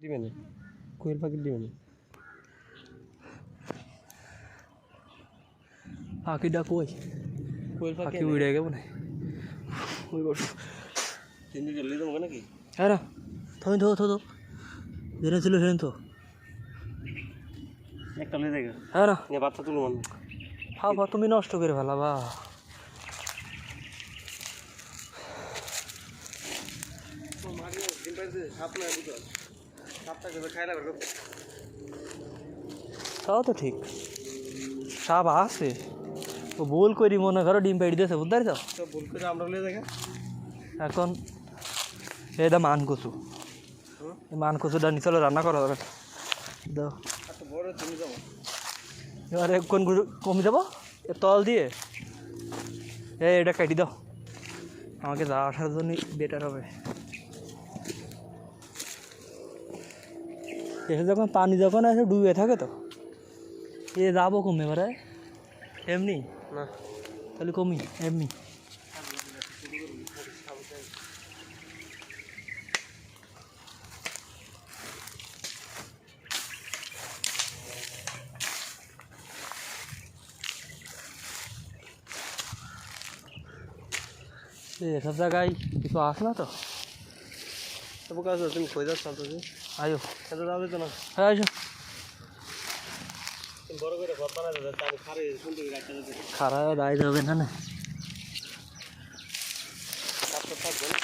দিবে না কোয়েল পাখি দিবে না পাখিটা কই কোয়েল পাখি উড়ে গেব না তিন দিন চলে যাব নাকি? হ্যাঁ না তো তো তো জেনে ছিল সেদিন তো একটা লে দেখে হ্যাঁ না বাচ্চা তুলো মানে বাবা তুমি নষ্ট করে ফেলা বা। তাও তো ঠিক। সাপ আছে। ও ভুল করি মনে করো ডিম পেড়ি দিয়েছে বুঝতে পারছ তো ভুল করে আমরা দেখে এখন এটা মান কচু মান কচুটা নিচে রান্না করা যাবে। দাও। এবারে কোন কমে যাব? তল দিয়ে। এই এটা কেটে দাও। আমাকে যা আসার জন্য বেটার হবে। এসে যখন পানি যখন এসে ডুবে থাকে তো এ যাব কমে এবারে এমনি? না। তাহলে কমি এমনি। এসব জায়গায় কিছু আস না তো? তবু কাজ তুমি কই যাচ্ছ তো আয়ো খেতে যাবে তো না হ্যাঁ আয়ো তুমি বড় করে ঘর বানাই দেবে আমি খারে সুন্দর রাখতে দেবে খারাপ দায় যাবে না না সাপ তো থাকবে না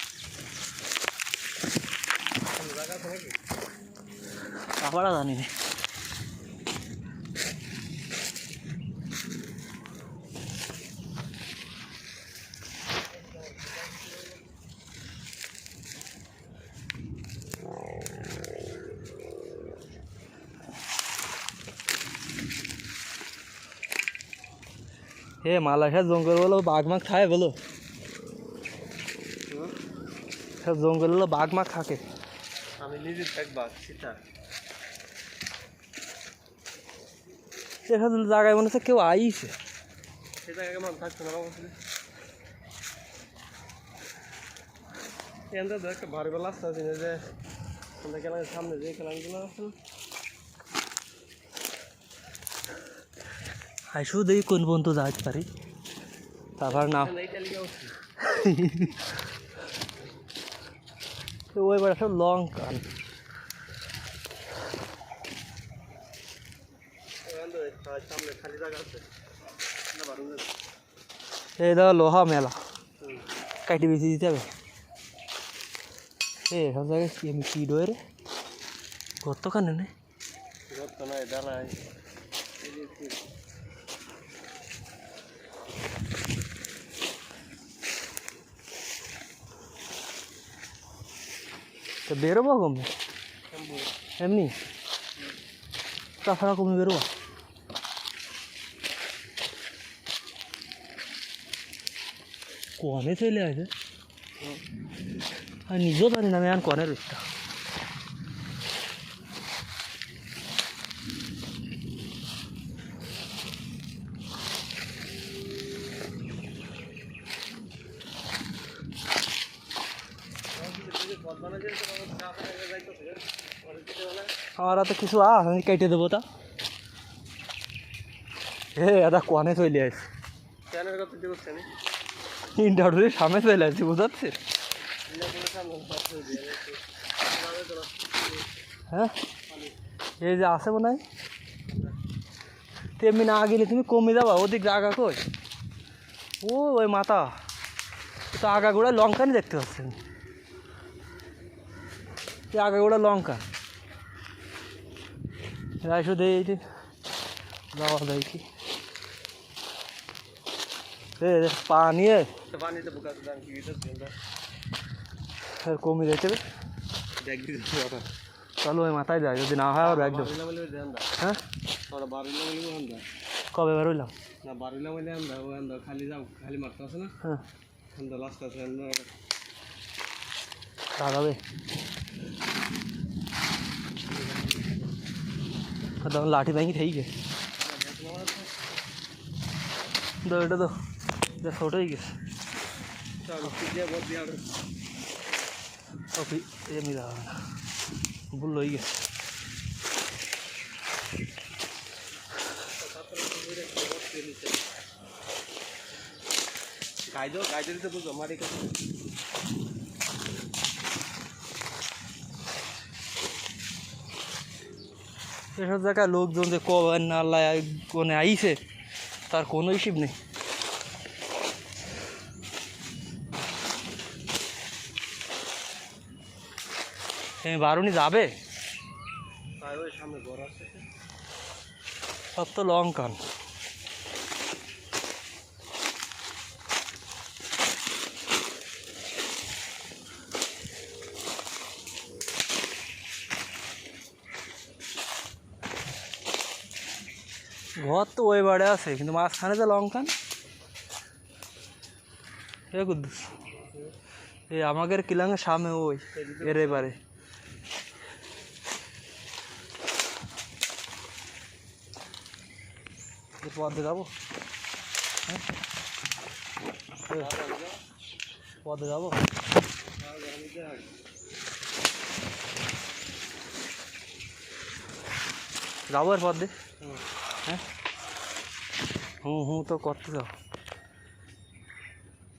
জায়গা আছে নাকি জানি না হে মালাখার জঙ্গল বলো বাঘ মাঘ খায় বলো। সব জঙ্গল হলো বাঘ মাঘ খাকে। আমি নিজে থাকবা সেটা এখানে জায়গায় মনে হচ্ছে কেউ আইছে। সে জায়গায় থাকছে না বাবা? একটা ভারী বেলা আসতে যে সামনে যে খেলাগুলো আছে। আই শুধু কোন পর্যন্ত যাইতে পারি তারপর না ওই বার সব লং কান এই দাও লোহা মেলা কাটি বেশি দিতে হবে এ সব জায়গায় কি আমি কি ডোয় রে কত কানে নে গত নয় দাঁড়ায় তো বেরোবো কমে এমনি? তাছাড়া কমে বেরোবো? কনে চলে আসে? আর নিজেও জানি না আমি আর কনে রইটা আমার তো কিছু আস আমি কেটে দেবো তা। হে দাদা, কনে চলে আসে ইন্টারভিউ সামনে চলে আসছে, বুঝাচ্ছে? হ্যাঁ? এই যে আছে মনে হয়? তেমনি না গেলে তুমি কমে যাবা, ওদিক জায়গা কই? ও, ওই মাথা। তো আগাগোড়া লঙ্কা নি দেখতে পাচ্ছেন। এই আগাগোড়া লঙ্কা। রাই শুধু এই যে যাওয়া যায় কি? এ পা নিয়ে পানিতে বুকা দাম কি দিতেছে আর কমে যেতে হবে। ব্যাগ দিতে বাবা চলো ওই মাথায় যায় যদি না হয় আর ব্যাগ হ্যাঁ? তোরা বারিলা বলে দা কবে বেরোইলাম? না বারিলা বলে দা ও দা খালি যাও খালি মারতে আছে না? হ্যাঁ। লাস্ট আছে দাদাবে তখন লাঠি ভেঙে થઈ গেছে দো এটা তো এটা ছোট হয়ে গেছে চলো কি দিয়ে বল দিয়ে কপি এমনি দাও না ভুল হয়ে এসব জায়গায় লোকজন যে কবেন না কোনে আইছে তার কোনো হিসেব নেই। তুমি বারুনি যাবে? সব তো লং ঘর তো ওই বাড়ে আছে, কিন্তু মাঝখানে যে লং কান এ কুদ্দুস। এই আমাদের কিলাঙ্গের সামনে ওই, এর এবারে। পথে যাব? হ্যাঁ? পথে যাব? যাব এর পথ দিয়ে হ্যাঁ হুম হুম তো করতে যাও